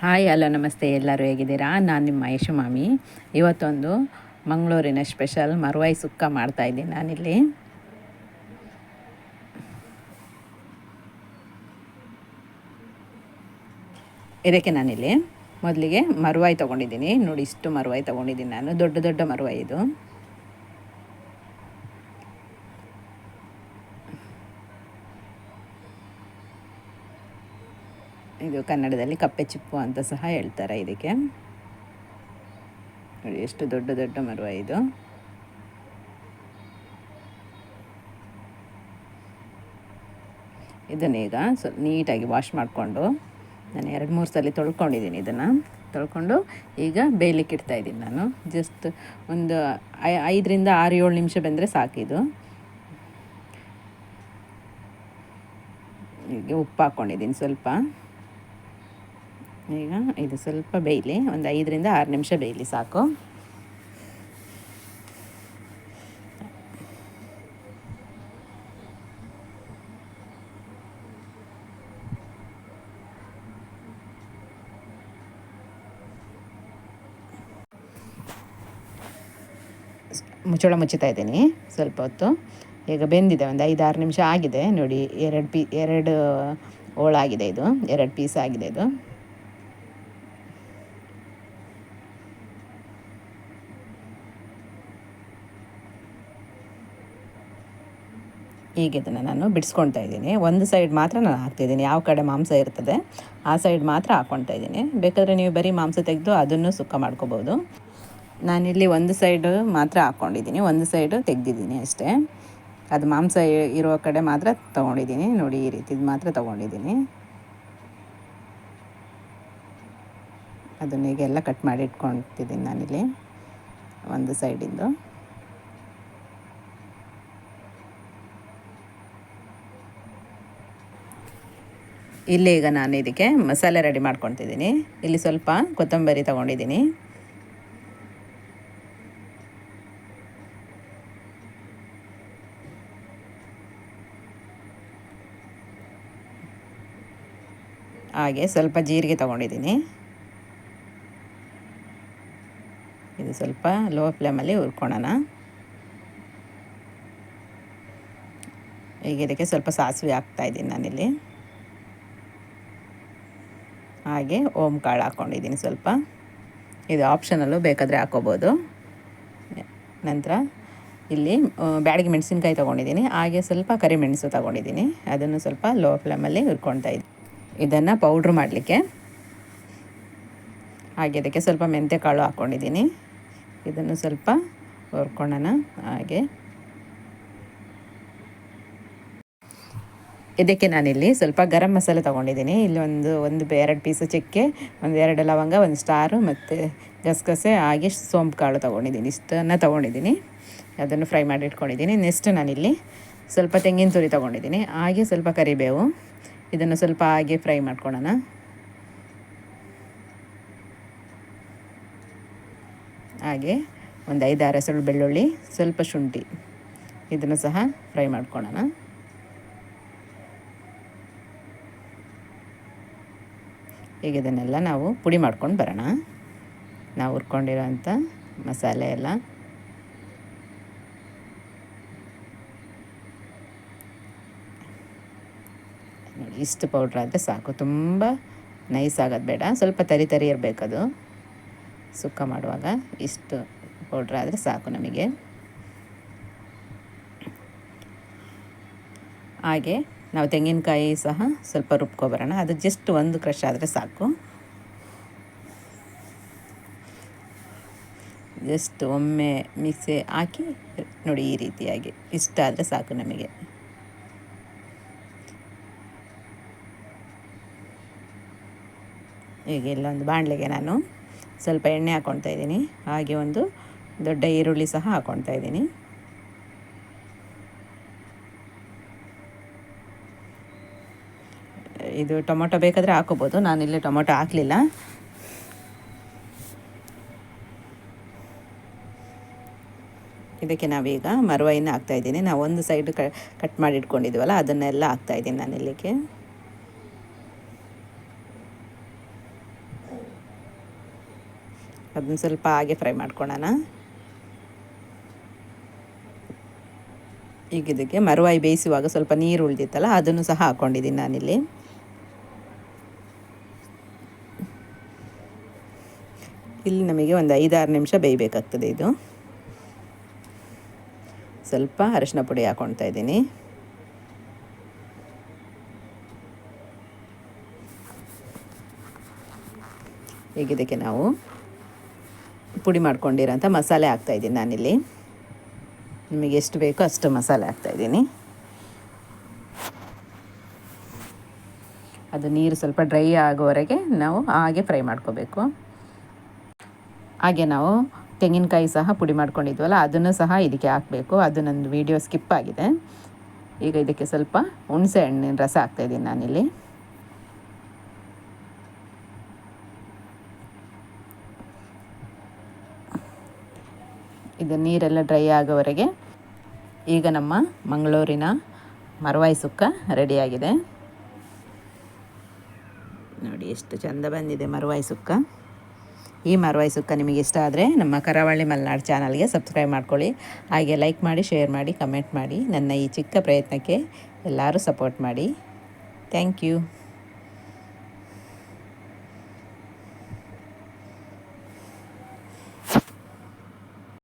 Hi, hello, ನಮಸ್ತೆ, ಎಲ್ಲರೂ ಹೇಗಿದ್ದೀರಾ? ನಾನು ನಿಮ್ಮ ಮಹೇಶು ಮಾಮಿ. ಇವತ್ತೊಂದು ಮಂಗಳೂರಿನ ಸ್ಪೆಷಲ್ ಮರುವಾಯಿ ಸುಕ್ಕ ಮಾಡ್ತಾಯಿದ್ದೀನಿ ನಾನಿಲ್ಲಿ. ಇದಕ್ಕೆ ನಾನಿಲ್ಲಿ ಮೊದಲಿಗೆ ಮರುವಾಯಿ ತೊಗೊಂಡಿದ್ದೀನಿ. ನೋಡಿ, ಇಷ್ಟು ಮರುವಾಯಿ ತೊಗೊಂಡಿದ್ದೀನಿ ನಾನು. ದೊಡ್ಡ ದೊಡ್ಡ ಮರುವಾಯಿ ಇದು. ಇದು ಕನ್ನಡದಲ್ಲಿ ಕಪ್ಪೆ ಚಿಪ್ಪು ಅಂತ ಸಹ ಹೇಳ್ತಾರೆ ಇದಕ್ಕೆ. ನೋಡಿ, ಎಷ್ಟು ದೊಡ್ಡ ದೊಡ್ಡ ಮರುವ ಇದು. ಇದನ್ನೀಗ ಸ್ವಲ್ಪ ನೀಟಾಗಿ ವಾಶ್ ಮಾಡಿಕೊಂಡು ನಾನು ಎರಡು ಮೂರು ಸಲ ತೊಳ್ಕೊಂಡಿದ್ದೀನಿ ಇದನ್ನು. ತೊಳ್ಕೊಂಡು ಈಗ ಬೇಯಲಿಕ್ಕೆ ಇಡ್ತಾ ಇದ್ದೀನಿ ನಾನು. ಜಸ್ಟ್ ಒಂದು ಐದರಿಂದ ಆರು, ಏಳು ನಿಮಿಷ ಬಂದರೆ ಸಾಕಿದು ಈಗ ಉಪ್ಪು ಹಾಕ್ಕೊಂಡಿದ್ದೀನಿ ಸ್ವಲ್ಪ. ಈಗ ಇದು ಸ್ವಲ್ಪ ಬೇಯಲಿ, ಒಂದು ಐದರಿಂದ ಆರು ನಿಮಿಷ ಬೇಯಲಿ ಸಾಕು. ಮುಚ್ಚಳ ಮುಚ್ಚುತ್ತಾ ಇದ್ದೀನಿ ಸ್ವಲ್ಪ ಹೊತ್ತು. ಈಗ ಬೆಂದಿದೆ, ಒಂದು ಐದು ಆರು ನಿಮಿಷ ಆಗಿದೆ. ನೋಡಿ, ಎರಡು ಪೀ, ಎರಡು ಓಳಾಗಿದೆ ಇದು, ಎರಡು ಪೀಸ್ ಆಗಿದೆ ಇದು. ಈಗ ಇದನ್ನು ನಾನು ಬಿಡಿಸ್ಕೊಳ್ತಾ ಇದ್ದೀನಿ. ಒಂದು ಸೈಡ್ ಮಾತ್ರ ನಾನು ಹಾಕ್ತಿದ್ದೀನಿ ಯಾವ ಕಡೆ ಮಾಂಸ ಇರ್ತದೆ, ಆ ಸೈಡ್ ಮಾತ್ರ ಹಾಕ್ಕೊಳ್ತಾ ಇದ್ದೀನಿ. ಬೇಕಾದರೆ ನೀವು ಬರೀ ಮಾಂಸ ತೆಗೆದು ಅದನ್ನು ಸುಕ್ಕ ಮಾಡ್ಕೋಬೋದು. ನಾನಿಲ್ಲಿ ಒಂದು ಸೈಡು ಮಾತ್ರ ಹಾಕ್ಕೊಂಡಿದ್ದೀನಿ. ಒಂದು ಸೈಡು ತೆಗೆದಿದ್ದೀನಿ ಅಷ್ಟೇ. ಅದು ಮಾಂಸ ಇರುವ ಕಡೆ ಮಾತ್ರ ತೊಗೊಂಡಿದ್ದೀನಿ. ನೋಡಿ, ಈ ರೀತಿದು ಮಾತ್ರ ತೊಗೊಂಡಿದ್ದೀನಿ. ಅದನ್ನ ಈಗೆಲ್ಲ ಕಟ್ ಮಾಡಿ ಇಟ್ಕೊಳ್ತಿದ್ದೀನಿ ನಾನಿಲ್ಲಿ. ಒಂದು ಸೈಡಿಂದು ಇಲ್ಲಿ ಈಗ ನಾನು ಇದಕ್ಕೆ ಮಸಾಲೆ ರೆಡಿ ಮಾಡ್ಕೊತಿದ್ದೀನಿ ಇಲ್ಲಿ ಸ್ವಲ್ಪ ಕೊತ್ತಂಬರಿ ತಗೊಂಡಿದ್ದೀನಿ. ಹಾಗೆ ಸ್ವಲ್ಪ ಜೀರಿಗೆ ತಗೊಂಡಿದ್ದೀನಿ. ಇದು ಸ್ವಲ್ಪ ಲೋ ಫ್ಲೇಮಲ್ಲಿ ಹುರ್ಕೊಳ್ಳೋಣ ಈಗ ಇದಕ್ಕೆ ಸ್ವಲ್ಪ ಸಾಸಿವೆ ಹಾಕ್ತಾಯಿದ್ದೀನಿ ನಾನಿಲ್ಲಿ. ಹಾಗೆ ಓಮ್ ಕಾಳು ಹಾಕ್ಕೊಂಡಿದ್ದೀನಿ ಸ್ವಲ್ಪ. ಇದು ಆಪ್ಷನಲ್ಲು ಬೇಕಾದರೆ ಹಾಕ್ಕೋಬೋದು ನಂತರ ಇಲ್ಲಿ ಬ್ಯಾಡಿಗೆ ಮೆಣಸಿನ್ಕಾಯಿ ತೊಗೊಂಡಿದ್ದೀನಿ. ಹಾಗೆ ಸ್ವಲ್ಪ ಕರಿಮೆಣಸು ತೊಗೊಂಡಿದ್ದೀನಿ. ಅದನ್ನು ಸ್ವಲ್ಪ ಲೋ ಫ್ಲೇಮಲ್ಲಿ ಹುರ್ಕೊಳ್ತಾ ಇದ್ದೀನಿ. ಇದನ್ನು ಪೌಡ್ರ್ ಮಾಡಲಿಕ್ಕೆ. ಹಾಗೆ ಅದಕ್ಕೆ ಸ್ವಲ್ಪ ಮೆಂತ್ಯ ಕಾಳು ಹಾಕ್ಕೊಂಡಿದ್ದೀನಿ. ಇದನ್ನು ಸ್ವಲ್ಪ ಹುರ್ಕೊಳ್ಳೋಣ. ಹಾಗೆ ಇದಕ್ಕೆ ನಾನಿಲ್ಲಿ ಸ್ವಲ್ಪ ಗರಂ ಮಸಾಲೆ ತೊಗೊಂಡಿದ್ದೀನಿ. ಇಲ್ಲಿ ಒಂದು ಒಂದು ಎರಡು ಪೀಸು ಚಕ್ಕೆ, ಒಂದು ಎರಡು ಲವಂಗ, ಒಂದು ಸ್ಟಾರು ಮತ್ತು ಗಸಗಸೆ, ಹಾಗೆ ಸೋಂಪು ಕಾಳು ತೊಗೊಂಡಿದ್ದೀನಿ. ಇಷ್ಟನ್ನು ತೊಗೊಂಡಿದ್ದೀನಿ. ಅದನ್ನು ಫ್ರೈ ಮಾಡಿ ಇಟ್ಕೊಂಡಿದ್ದೀನಿ. ನೆಕ್ಸ್ಟ್ ನಾನಿಲ್ಲಿ ಸ್ವಲ್ಪ ತೆಂಗಿನ ತುರಿ ತೊಗೊಂಡಿದ್ದೀನಿ. ಹಾಗೆ ಸ್ವಲ್ಪ ಕರಿಬೇವು. ಇದನ್ನು ಸ್ವಲ್ಪ ಹಾಗೆ ಫ್ರೈ ಮಾಡ್ಕೊಳ್ಳೋಣ. ಹಾಗೆ ಒಂದು ಐದಾರು ಹೆಸರು ಬೆಳ್ಳುಳ್ಳಿ, ಸ್ವಲ್ಪ ಶುಂಠಿ. ಇದನ್ನು ಸಹ ಫ್ರೈ ಮಾಡ್ಕೊಳ್ಳೋಣ. ಈಗ ಇದನ್ನೆಲ್ಲ ನಾವು ಪುಡಿ ಮಾಡ್ಕೊಂಡು ಬರೋಣ. ನಾವು ಹುರ್ಕೊಂಡಿರೋಂಥ ಮಸಾಲೆ ಎಲ್ಲ. ನೋಡಿ, ಇಷ್ಟು ಪೌಡ್ರ್ ಆದರೆ ಸಾಕು. ತುಂಬ ನೈಸ್ ಆಗೋದು ಬೇಡ. ಸ್ವಲ್ಪ ತರಿ ತರಿ ಇರಬೇಕದು ಸುಕ್ಕ ಮಾಡುವಾಗ ಇಷ್ಟು ಪೌಡ್ರ್ ಆದರೆ ಸಾಕು ನಮಗೆ. ಹಾಗೆ ನಾವು ತೆಂಗಿನಕಾಯಿ ಸಹ ಸ್ವಲ್ಪ ರುಬ್ಕೊಬರೋಣ. ಅದು ಜಸ್ಟ್ ಒಂದು ಕ್ರಷ್ ಆದರೆ ಸಾಕು. ಜಸ್ಟ್ ಒಮ್ಮೆ ಮಿಕ್ಸಿ ಹಾಕಿ, ನೋಡಿ ಈ ರೀತಿಯಾಗಿ. ಇಷ್ಟ ಆದರೆ ಸಾಕು ನಮಗೆ. ಈಗ ಇಲ್ಲೊಂದು ಬಾಣಲೆಗೆ ನಾನು ಸ್ವಲ್ಪ ಎಣ್ಣೆ ಹಾಕ್ಕೊಳ್ತಾ ಇದ್ದೀನಿ. ಹಾಗೆ ಒಂದು ದೊಡ್ಡ ಈರುಳ್ಳಿ ಸಹ ಹಾಕ್ಕೊಳ್ತಾ ಇದ್ದೀನಿ. ಇದು ಟೊಮೊಟೊ ಬೇಕಾದರೆ ಹಾಕೋಬೋದು. ಇಲ್ಲಿ ಟೊಮೊಟೊ ಹಾಕಲಿಲ್ಲ. ಇದಕ್ಕೆ ನಾವೀಗ ಮರುವೈನ ಹಾಕ್ತಾಯಿದ್ದೀನಿ ನಾವು ಒಂದು ಸೈಡ್ ಕಟ್ ಮಾಡಿ ಇಟ್ಕೊಂಡಿದ್ದೀವಲ್ಲ ಅದನ್ನೆಲ್ಲ ಹಾಕ್ತಾಯಿದ್ದೀನಿ ನಾನು ಇಲ್ಲಿಗೆ ಅದನ್ನ ಸ್ವಲ್ಪ ಹಾಗೆ ಫ್ರೈ ಮಾಡ್ಕೊಳ್ಳೋಣ ಈಗ ಇದಕ್ಕೆ ಮರುವಾಯಿ ಬೇಯಿಸುವಾಗ ಸ್ವಲ್ಪ ನೀರು ಉಳಿದಿತ್ತಲ್ಲ, ಅದನ್ನು ಸಹ ಹಾಕ್ಕೊಂಡಿದ್ದೀನಿ ನಾನಿಲ್ಲಿ ಇಲ್ಲಿ ನಮಗೆ ಒಂದು ಐದಾರು ನಿಮಿಷ ಬೇಯಬೇಕಾಗ್ತದೆ ಇದು. ಸ್ವಲ್ಪ ಅರಿಶಿನ ಪುಡಿ ಹಾಕ್ಕೊಳ್ತಾ ಇದ್ದೀನಿ. ಈಗ ನಾವು ಪುಡಿ ಮಾಡ್ಕೊಂಡಿರೋಂಥ ಮಸಾಲೆ ಹಾಕ್ತಾಯಿದ್ದೀನಿ ನಾನಿಲ್ಲಿ. ನಿಮಗೆ ಎಷ್ಟು ಬೇಕೋ ಅಷ್ಟು ಮಸಾಲೆ ಹಾಕ್ತಾಯಿದ್ದೀನಿ ಅದು ನೀರು ಸ್ವಲ್ಪ ಡ್ರೈ ಆಗೋವರೆಗೆ ನಾವು ಹಾಗೆ ಫ್ರೈ ಮಾಡ್ಕೋಬೇಕು. ಹಾಗೆ ನಾವು ತೆಂಗಿನಕಾಯಿ ಸಹ ಪುಡಿ ಮಾಡ್ಕೊಂಡಿದ್ವಲ್ಲ, ಅದನ್ನು ಸಹ ಇದಕ್ಕೆ ಹಾಕಬೇಕು. ಅದು ನನ್ನ ವೀಡಿಯೋ ಸ್ಕಿಪ್ ಆಗಿದೆ. ಈಗ ಇದಕ್ಕೆ ಸ್ವಲ್ಪ ಹುಣಸೆ ಹಣ್ಣಿನ ರಸ ಹಾಕ್ತಾಯಿದ್ದೀನಿ ನಾನಿಲ್ಲಿ. ಇದು ನೀರೆಲ್ಲ ಡ್ರೈ ಆಗೋವರೆಗೆ ಈಗ ನಮ್ಮ ಮಂಗಳೂರಿನ ಮರವಾಯಿ ಸುಕ್ಕ ರೆಡಿಯಾಗಿದೆ. ನೋಡಿ ಎಷ್ಟು ಚೆಂದ ಬಂದಿದೆ ಮರವಾಯಿ ಸುಕ್ಕ. ಈ ಮರವಾಯಿ ಸುಕ್ಕ ನಿಮಗೆ ಇಷ್ಟ ಆದರೆ ನಮ್ಮ ಕರಾವಳಿ ಮಲೆನಾಡು ಚಾನಲ್ಗೆ ಸಬ್ಸ್ಕ್ರೈಬ್ ಮಾಡ್ಕೊಳ್ಳಿ. ಹಾಗೆ ಲೈಕ್ ಮಾಡಿ ಶೇರ್ ಮಾಡಿ ಕಮೆಂಟ್ ಮಾಡಿ. ನನ್ನ ಈ ಚಿಕ್ಕ ಪ್ರಯತ್ನಕ್ಕೆ ಎಲ್ಲರೂ ಸಪೋರ್ಟ್ ಮಾಡಿ. Thank you